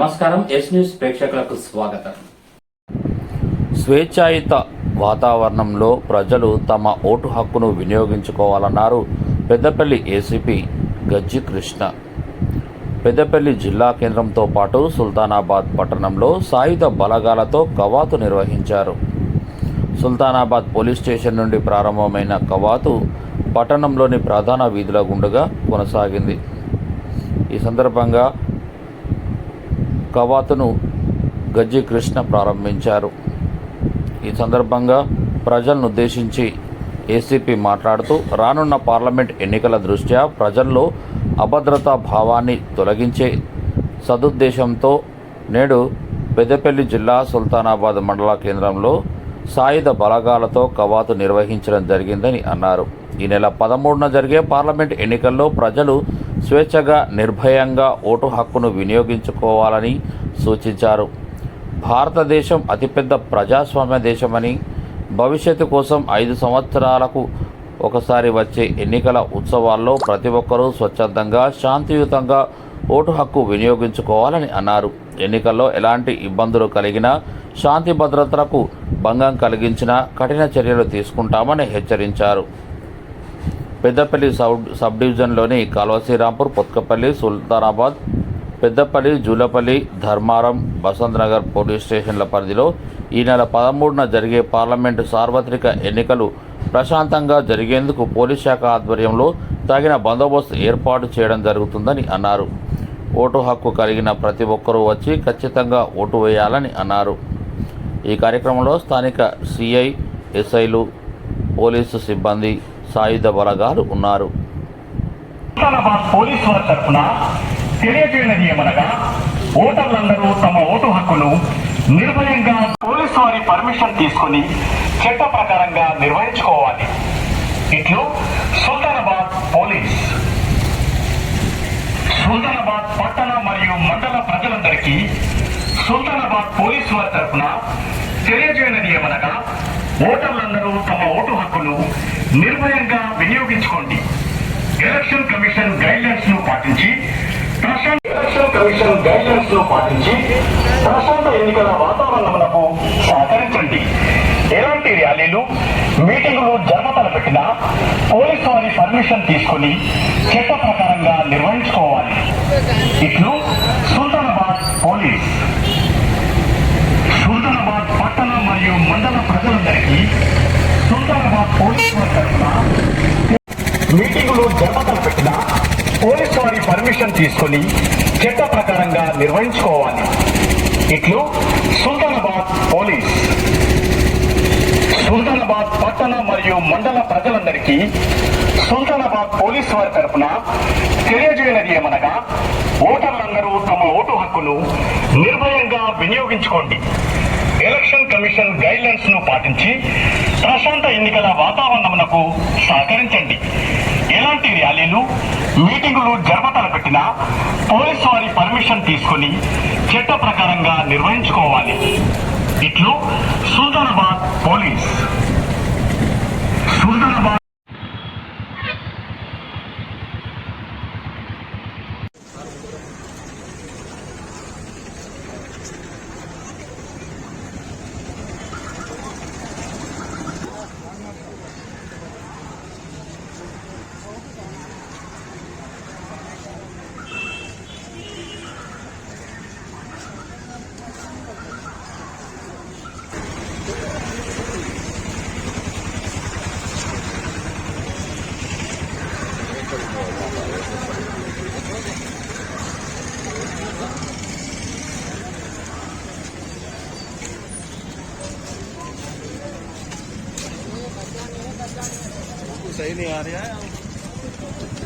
నమస్కారం yes news ప్రేక్షకులకు స్వాగతం. స్వేచ్ఛాయుత వాతావరణంలో ప్రజలు తమ ఓటు హక్కును వినియోగించుకోవాలన్నారు పెద్దపల్లి ఏసీపీ గజ్జి కృష్ణ. పెద్దపల్లి జిల్లా కేంద్రంతో పాటు సుల్తానాబాద్ పట్టణంలో సాయుధ బలగాలతో కవాతు నిర్వహించారు. సుల్తానాబాద్ పోలీస్ స్టేషన్ నుండి ప్రారంభమైన కవాతు పట్టణంలోని ప్రధాన వీధుల గుండుగా కొనసాగింది. ఈ సందర్భంగా కవాతును గజ్జి కృష్ణ ప్రారంభించారు. ఈ సందర్భంగా ప్రజలను ఉద్దేశించి ఏసీపీ మాట్లాడుతూ రానున్న పార్లమెంట్ ఎన్నికల దృష్ట్యా ప్రజల్లో అభద్రతా భావాన్ని తొలగించే సదుద్దేశంతో నేడు పెద్దపల్లి జిల్లా సుల్తానాబాద్ మండల కేంద్రంలో సాయుధ బలగాలతో కవాతు నిర్వహించడం జరిగిందని అన్నారు. ఈ నెల పదమూడున జరిగే పార్లమెంట్ ఎన్నికల్లో ప్రజలు స్వేచ్ఛగా నిర్భయంగా ఓటు హక్కును వినియోగించుకోవాలని సూచించారు. భారతదేశం అతిపెద్ద ప్రజాస్వామ్య దేశమని భవిష్యత్తు కోసం ఐదు సంవత్సరాలకు ఒకసారి వచ్చే ఎన్నికల ఉత్సవాల్లో ప్రతి ఒక్కరూ స్వచ్ఛందంగా శాంతియుతంగా ఓటు హక్కు వినియోగించుకోవాలని అన్నారు. ఎన్నికల్లో ఎలాంటి ఇబ్బందులు కలిగినా శాంతి భద్రతలకు భంగం కలిగించినా కఠిన చర్యలు తీసుకుంటామని హెచ్చరించారు. పెద్దపల్లి సబ్ సబ్ డివిజన్లోని కాల్వశ్రీరాంపూర్ పుత్కపల్లి సుల్తానాబాద్ పెద్దపల్లి జూలపల్లి ధర్మారం బసంత్ నగర్ పోలీస్ స్టేషన్ల పరిధిలో ఈ నెల పదమూడున జరిగే పార్లమెంటు సార్వత్రిక ఎన్నికలు ప్రశాంతంగా జరిగేందుకు పోలీస్ శాఖ ఆధ్వర్యంలో తగిన బందోబస్తు ఏర్పాటు చేయడం జరుగుతుందని అన్నారు. ఓటు హక్కు కలిగిన ప్రతి ఒక్కరూ వచ్చి ఖచ్చితంగా ఓటు వేయాలని అన్నారు. ఈ కార్యక్రమంలో స్థానిక సిఐ ఎస్ఐలు పోలీసు సిబ్బంది సాయుధ బలగాలు ఉన్నారు. సుల్తానాబాద్ వారి తరఫున తెలియజేయనది ఏమనగా ఓటర్లందరూ తమ ఓటు హక్కును నిర్భయంగా పోలీసు వారి పర్మిషన్ తీసుకుని చట్ట ప్రకారంగా నిర్వహించుకోవాలి. ఇట్లు సుల్తానాబాద్ పోలీస్. సుల్తానాబాద్ పట్టణ మరియు మండల ప్రజలందరికీ సుల్తానాబాద్ పోలీసు వారి తరఫున తెలియజేయనది ఏమనగా ఓటర్లందరూ తమ ఓటు హక్కును నిర్భయంగా వినియోగించుకోండి. ఎలక్షన్ కమిషన్ గైడ్లైన్స్ను పాటించి ఎలక్షన్ కమిషన్ గైడ్లైన్స్ను పాటించి ప్రశాంత ఎన్నికల వాతావరణములకు సహకరించండి. ఎలాంటి ర్యాలీలు మీటింగులు జరపతల పెట్టినా పోలీసు వారి పర్మిషన్ తీసుకుని చట్ట ప్రకారంగా నిర్వహించుకోవాలి. ఇట్లు సుల్తానాబాద్ పోలీస్ సుల్తానాబాద్ పట్టణ మరియు మండల ప్రజలందరికీ సుల్తానాబాద్ పోలీసు వారి తరఫున మీటింగులు జరపతలు పెట్టిన పోలీసు వారి పర్మిషన్ తీసుకొని చట్ట ప్రకారంగా నిర్వహించుకోవాలి. ఇట్లు సుల్తానాబాద్ పోలీస్. సుల్తానాబాద్ పట్టణ మరియు మండల ప్రజలందరికీ సుల్తానాబాద్ పోలీస్ వారి తరఫున తెలియజేయనది ఏమనగా ఓటర్లందరూ తమ ఓటు హక్కును నిర్భయంగా వినియోగించుకోండి. ఎలక్షన్ కమిషన్ గైడ్లైన్స్ను పాటించి ప్రశాంత ఎన్నికల వాతావరణమునకు సహకరించండి. ఎలాంటి ర్యాలీలు మీటింగులు జరపతల పెట్టినా పోలీసు వారి పర్మిషన్ తీసుకుని చట్ట ప్రకారంగా నిర్వహించుకోవాలి. ఇట్లు సుల్తానాబాద్ పోలీస్. सही नहीं आ रहा है।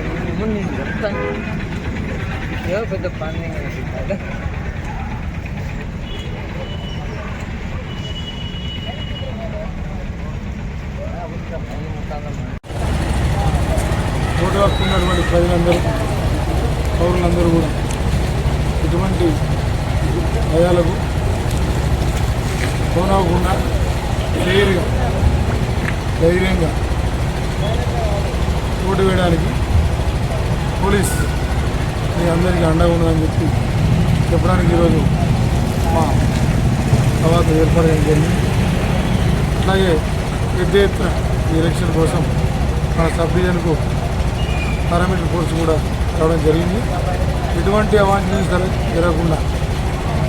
ముందు నేను చెప్తాను ఏదో పెద్ద పని కదా ఓటు హక్కు ఉన్నటువంటి ప్రజలందరూ పౌరులందరూ కూడా ఇటువంటి భయాలకు కోనవకుండా క్లియర్గా ధైర్యంగా ఓటు వేయడానికి పోలీస్ మీ అందరికీ అండగా ఉన్నదని చెప్పి చెప్పడానికి ఈరోజు మా తర్వాత ఏర్పాటు జరిగింది. అలాగే పెద్ద ఎత్తున ఈ ఎలక్షన్ కోసం మన సబ్ డివిజన్కు పారామీటర్ కోర్సు కూడా రావడం జరిగింది. ఎటువంటి అవాంఛనీయం జరగకుండా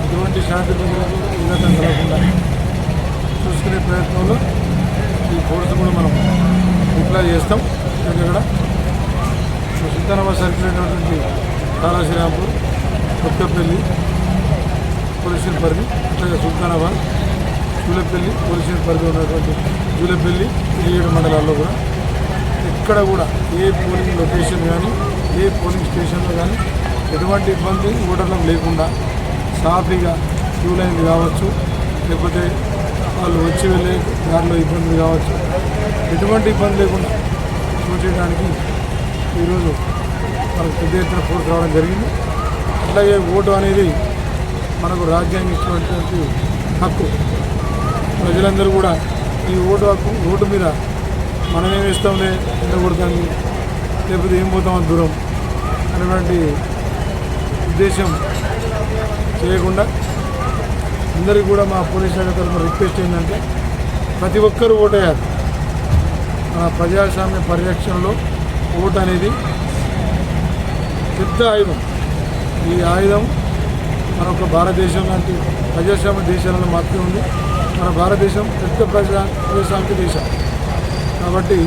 ఎటువంటి శాంతి భద్రతలు విఘాతం కలగకుండా చూసుకునే ప్రయత్నంలో ఈ కోర్సు కూడా మనం ఇట్లా చేస్తాం. ఇక్కడ సుల్తానాబాద్ సరిపోయినటువంటి అయినటువంటి కొత్తపల్లి పోలీసుల పరిధి అట్లాగే సుల్తానాబాద్ జూలపల్లి పోలీసుల పరిధి ఉన్నటువంటి జూలపల్లి ఏడు మండలాల్లో కూడా. ఎక్కడ కూడా ఏ పోలింగ్ లొకేషన్ కానీ ఏ పోలింగ్ స్టేషన్లో కానీ ఎటువంటి ఇబ్బంది ఓటర్లకు లేకుండా సాఫీగా క్యూ లైన్లు కావచ్చు లేకపోతే వాళ్ళు వచ్చి వెళ్ళే దారిలో ఇబ్బంది కావచ్చు. ఎటువంటి ఇబ్బంది లేకుండా చూసేయడానికి ఈరోజు మనకు పెద్ద ఎత్తున ఫోర్స్ రావడం జరిగింది. అట్లాగే ఓటు అనేది మనకు రాజ్యాంగం ఇచ్చినటువంటి హక్కు. ప్రజలందరూ కూడా ఈ ఓటు హక్కు ఓటు మీద మనమే ఇస్తాంలే ఎంత కొడతాను లేకపోతే ఏం పోతామని దూరం అనేటువంటి ఉద్దేశం చేయకుండా అందరికీ కూడా మా పోలీస్ శాఖ తరఫున రిక్వెస్ట్ ఏంటంటే ప్రతి ఒక్కరూ ఓటేయాలి. మన ప్రజాస్వామ్య పరిరక్షణలో ఓటు అనేది పెద్ద ఆయుధం. ఈ ఆయుధం మన ఒక భారతదేశం లాంటి ప్రజాస్వామ్య దేశాలలో మాత్రమే ఉంది. మన భారతదేశం పెద్ద ప్రజా ప్రజాస్వామిక దేశం. కాబట్టి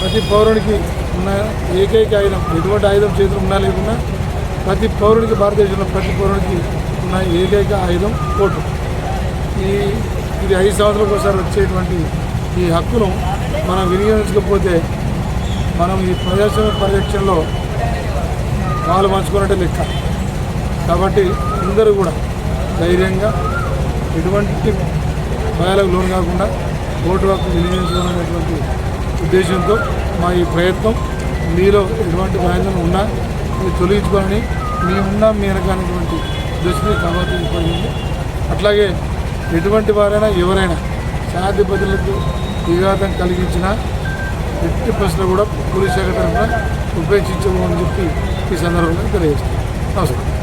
ప్రతి పౌరునికి ఉన్న ఏకైక ఆయుధం ఎటువంటి ఆయుధం చేతులు ఉన్నా లేకున్నా ప్రతి పౌరునికి భారతదేశంలో ప్రతి పౌరునికి ఉన్న ఏకైక ఆయుధం ఓటు. ఈ ఇది ఐదు సంవత్సరాలకు ఒకసారి వచ్చేటువంటి ఈ హక్కును మనం వినియోగించకపోతే మనం ఈ ప్రజాస్వామ్య పరిరక్షణలో పాలు పంచుకున్నట్టే లెక్క. కాబట్టి అందరూ కూడా ధైర్యంగా ఎటువంటి భయాలకు లోన్ కాకుండా ఓటు హక్కు వినియోగించుకోవాలనేటువంటి ఉద్దేశంతో మా ఈ ప్రయత్నం మీలో ఎటువంటి భయాలను ఉన్నా మీరు తొలగించుకోవాలని మేమున్నా మీ వెనకనేటువంటి దృష్టిని కాబట్టి అట్లాగే ఎటువంటి వారైనా ఎవరైనా శాంతి ప్రజలకు విఘాతం కలిగించినా ఎట్టి ప్రశ్న కూడా పోలీస్ శాఖ తరఫున ఉపేక్షించమని చెప్పి ఈ సందర్భంగా తెలియజేస్తాను నమస్కారం.